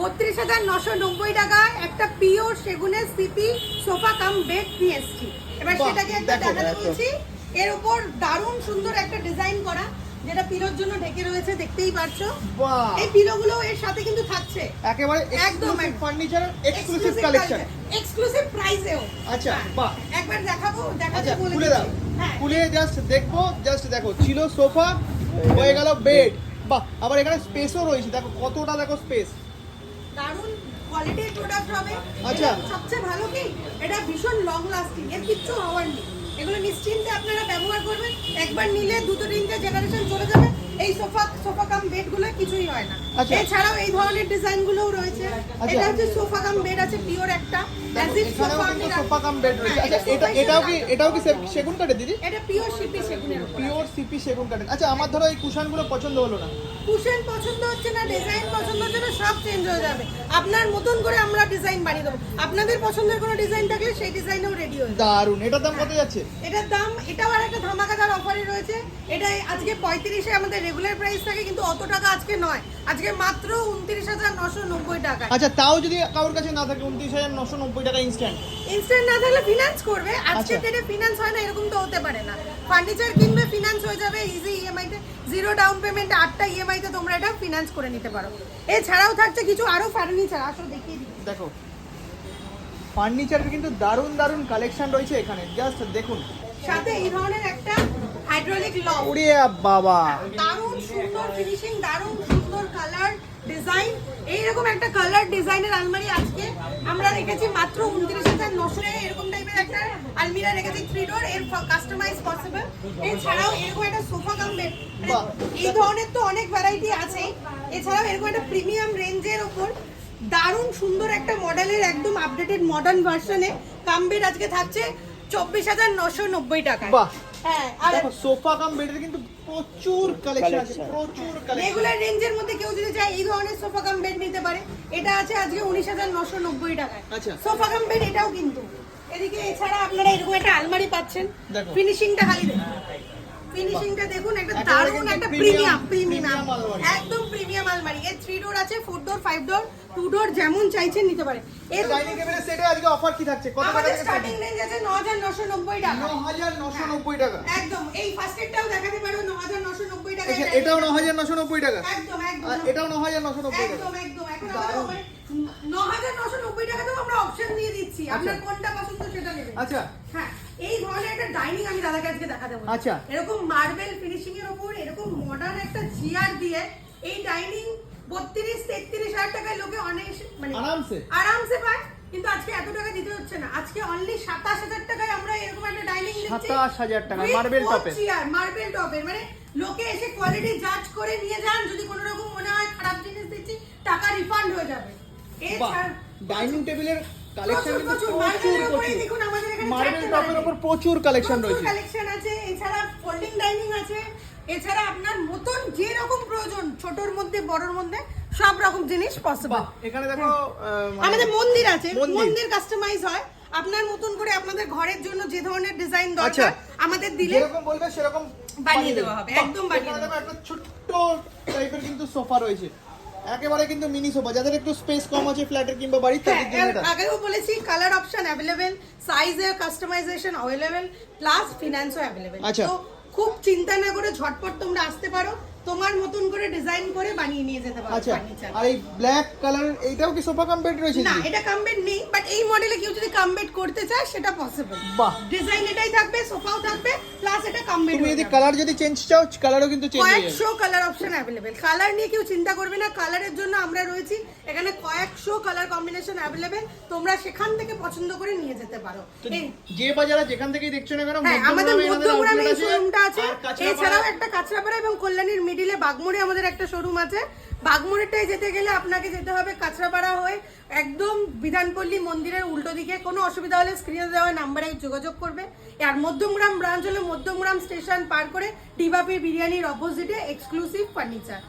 বত্রিশ হাজার নশো নব্বই একটা পিওর সেগুনের সিপি সোফা কাম বেড এসছি। এবার সেটাকে একটা এর উপর দারুণ সুন্দর একটা ডিজাইন করা যেটা পিলোর জন্য ঢেকে রয়েছে দেখতেই পারছ। এই পিলোগুলো এর সাথে কিন্তু থাকছে। একেবারে একদম, ফার্নিচার এক্সক্লুসিভ কালেকশন এক্সক্লুসিভ প্রাইসেও আচ্ছা বাহ। একবার দেখাবো দেখাতে আচ্ছা বলে খুলে দাও। হ্যাঁ। খুলে জাস্ট দেখব জাস্ট দেখো ছিল সোফা হয়ে গেল বেড বাহ আবার এখানে স্পেসও রয়েছে দেখো কতটা দেখো স্পেস দারুণ কোয়ালিটির প্রোডাক্ট হবে। আচ্ছা। সবচেয়ে ভালো কি? এটা ভীষণ লং লাস্টিং এর কিচ্ছু হওয়ার নেই। এগুলো নিশ্চিন্তে আপনারা ব্যবহার করবেন। একবার নিলে দুটো তিনটে জেনারেশন চলে যাবে। এই সোফা সোফা কাম বেডগুলো কিছুই হয় না। আচ্ছা। এছাড়াও এই ধরনের ডিজাইন গুলোও রয়েছে। আচ্ছা। এটা হচ্ছে সোফা কাম বেড আছে পিওর একটা। সোফা কাম বেড রয়েছে। আচ্ছা এটা এটা এটাও কি এটাও কি সেগুন কাঠের দিদি? এটা পিওর শিপি সেগুনের উপর পিওর সিপি সেগুন কাঠের। আচ্ছা আমার ধরো এই কুশনগুলো পছন্দ হলো না। কুশন পছন্দ হচ্ছে না ডিজাইন পছন্দ হচ্ছে না সব চেঞ্জ হয়ে যাবে। আপনার মতন করে আমরা ডিজাইন বানিয়ে দেবো। আপনাদের পছন্দের কোনো ডিজাইন থাকলে সেই ডিজাইনেও রেডি হয়ে দারুণ এটার দাম কত যাচ্ছে? এটার দাম এটাও আর একটা ধামাকাদার অফারে রয়েছে। এটা আজকে পঁয়ত্রিশে আমাদের রেগুলার প্রাইস থাকে কিন্তু অত টাকা আজকে নয়। আজকে মাত্র উনত্রিশ হাজার নশো নব্বই টাকা। আচ্ছা তাও যদি কারোর কাছে না থাকে উনত্রিশ হাজার নশো নব্বই টাকা ইনস্ট্যান্ট ইনস্ট্যান্ট না থাকলে ফিনান্স করবে। আজকে আচ্ছা। ডেটে ফিনান্স হয় না এরকম তো হতে পারে না। ফার্নিচার কিনবে ফিনান্স হয়ে যাবে ইজি ইএমআইতে জিরো ডাউন পেমেন্ট আটটা ইএমআইতে তোমরা এটা ফিনান্স করে নিতে পারো। এছাড়াও থাকছে কিছু আরও ফার্নিচার আসো দেখিয়ে দিই। দেখো ফার্নিচারের কিন্তু দারুণ দারুণ কালেকশন রয়েছে এখানে জাস্ট দেখুন। সাথে এই ধরনের একটা হাইড্রোলিক লক ওরে বাবা দারুণ সুন্দর ফিনিশিং দারুণ সুন্দর কালার ডিজাইন, এইরকম একটা কালার ডিজাইনের আলমারি আজকে আমরা রেখেছি মাত্র উনত্রিশ হাজার নশো এরকম টাইপের একটা আলমিরা রেখেছি থ্রি ডোর এর কাস্টমাইজ পসিবল এছাড়াও এরকম একটা সোফা কাম বেড এই ধরনের তো অনেক ভ্যারাইটি আছে। এছাড়াও এরকম একটা প্রিমিয়াম রেঞ্জের ওপর দারুণ সুন্দর একটা মডেলের একদম আপডেটেড মডার্ন ভার্সনে কাম বেড আজকে থাকছে চব্বিশ হাজার নশো নব্বই টাকা। হ্যাঁ আর দেখো সোফা কাম বেডের কিন্তু প্রচুর কালেকশন আছে প্রচুর কালেকশন রেগুলার রেঞ্জের মধ্যে কেউ যদি চায় এই ধরনের সোফা কাম বেড নিতে পারে। এটা আছে আজকে উনিশ হাজার নশো নব্বই টাকায়। আচ্ছা। সোফা কাম বেড এটাও কিন্তু। এদিকে এছাড়া আপনারা এরকম একটা আলমারি পাচ্ছেন। দেখো। ফিনিশিংটা খালি দেখুন। ফিনিশিংটা দেখুন একটা দারুণ একটা প্রিমিয়াম প্রিমিয়াম একদম প্রিমিয়াম আলমারি। এর থ্রি ডোর আছে four door five door two door যেমন চাইছেন নিতে পারে এর ডাইনিং টেবিলের সেটে আজকে অফার কি থাকছে? কত টাকা থেকে স্টার্টিং রেঞ্জ আছে ন হাজার নশো নব্বই টাকা। ন হাজার নশো নব্বই টাকা। একদম। এই ফার্স্ট এডটাও দেখাতে পারো ন হাজার নশো নব্বই টাকা আচ্ছা, এটাও ন হাজার নশো নব্বই টাকা। একদম একদম। এটাও ন হাজার নশো নব্বই টাকা। একদম একদম। এখন। আমাদের ন হাজার নশো নব্বই টাকাতেও আমরা অপশন দিয়ে দিচ্ছি। আপনার কোনটা পছন্দ সেটা নেবেন আচ্ছা। হ্যাঁ। এই ধরনের একটা ডাইনিং আমি দাদাকে আজকে দেখা দেবো আচ্ছা। এরকম মার্বেল ফিনিশিং এর উপর এরকম মডার্ন একটা চেয়ার দিয়ে এই ডাইনিং বত্রিশ তেত্রিশ হাজার টাকায় লোকে অনেক মানে আরামসে। আরামসে পায় কিন্তু আজকে এত টাকা দিতে হচ্ছে না আজকে অনলি সাতাশ হাজার টাকায় আমরা এরকম একটা ডাইনিং দিচ্ছি 27,000 টাকা, top এর। চেয়ার মার্বেল টপের মানে লোকে এসে কোয়ালিটি জাজ করে নিয়ে যান যদি কোনো রকম মনে হয় খারাপ জিনিস দিচ্ছি টাকা রিফান্ড হয়ে যাবে এছাড়া ডাইনিং টেবিলের কালেকশন প্রচুর, কিন্তু প্রচুর, প্রচুর marble এর উপরেই প্রচুর। দেখুন আমাদের এখানে মার্বেল টপের উপর প্রচুর কালেকশন রয়েছে। কালেকশন আছে। এছাড়া ফোল্ডিং ডাইনিং আছে। এছাড়া আপনার মতন যে রকম প্রয়োজন ছোটর মধ্যে বড়র মধ্যে সব রকম জিনিস পসিবল এখানে দেখো মানে- আমাদের মন্দির আছে। মন্দির। কাস্টমাইজ হয়। আপনার মতন করে আপনাদের ঘরের জন্য যে ধরনের ডিজাইন আচ্ছা। দরকার আমাদের দিলে যেরকম বলবে সেরকম বানিয়ে দেওয়া হবে, একদম বানিয়ে দেওয়া একটা ছোট্ট টাইপের কিন্তু সোফা রয়েছে। একেবারে কিন্তু মিনি সোফা যাদের একটু স্পেস কম আছে ফ্ল্যাটের কিংবা বাড়ির তাদের জন্য হ্যাঁ এটা। আগেও বলেছি কালার অপশন অ্যাভেলেবেল সাইজের কাস্টমাইজেশন अवेलेबल প্লাস ফিনান্সও अवेलेबल আচ্ছা। খুব চিন্তা না করে ঝটপট তোমরা আসতে পারো। তোমার মতন করে ডিজাইন করে বানিয়ে নিয়ে যেতে পারো আচ্ছা আর এই ব্ল্যাক কালার এইটাও কি সোফা কমপ্লিট রয়েছে না? এটা কামবেড নেই বাট এই মডেলে কেউ যদি কামবেড করতে চায় সেটা পসিবল বাহ। ডিজাইন এটাই থাকবে সোফাও থাকবে প্লাস এটা কামবেড তুমি যদি কালার যদি চেঞ্জ চাও কালারও কিন্তু চেঞ্জ হয়ে যাবে। কয়েকশো কালার অপশন অ্যাভেলেবেল কালার নিয়ে কেউ চিন্তা করবে না কালারের জন্য আমরা রয়েছি। এখানে কয়েকশো কালার কম্বিনেশন অ্যাভেলেবেল তোমরা সেখান থেকে পছন্দ করে নিয়ে যেতে পারো। যে বাজারে যেখান থেকেই দেখছ না কেন হ্যাঁ আমাদের মধ্যমগ্রামে শোরুমটা আছে এছাড়াও একটা কাঁচরাপাড়া এবং কল্যাণীর মিডিলে বাগমোড়ে আমাদের একটা শোরুম আছে। বাগমোড়েটায় যেতে গেলে আপনাকে যেতে হবে কাঁচরাপাড়া হয়ে একদম বিধানপল্লী মন্দিরের উল্টো দিকে। কোনো অসুবিধা হলে স্ক্রিনে দেওয়া নাম্বারে যোগাযোগ করবে। আর মধ্যমগ্রাম ব্রাঞ্চ হলে মধ্যমগ্রাম স্টেশন পার করে ডিবাপি বিরিয়ানির অপোজিটে এক্সক্লুসিভ ফার্নিচার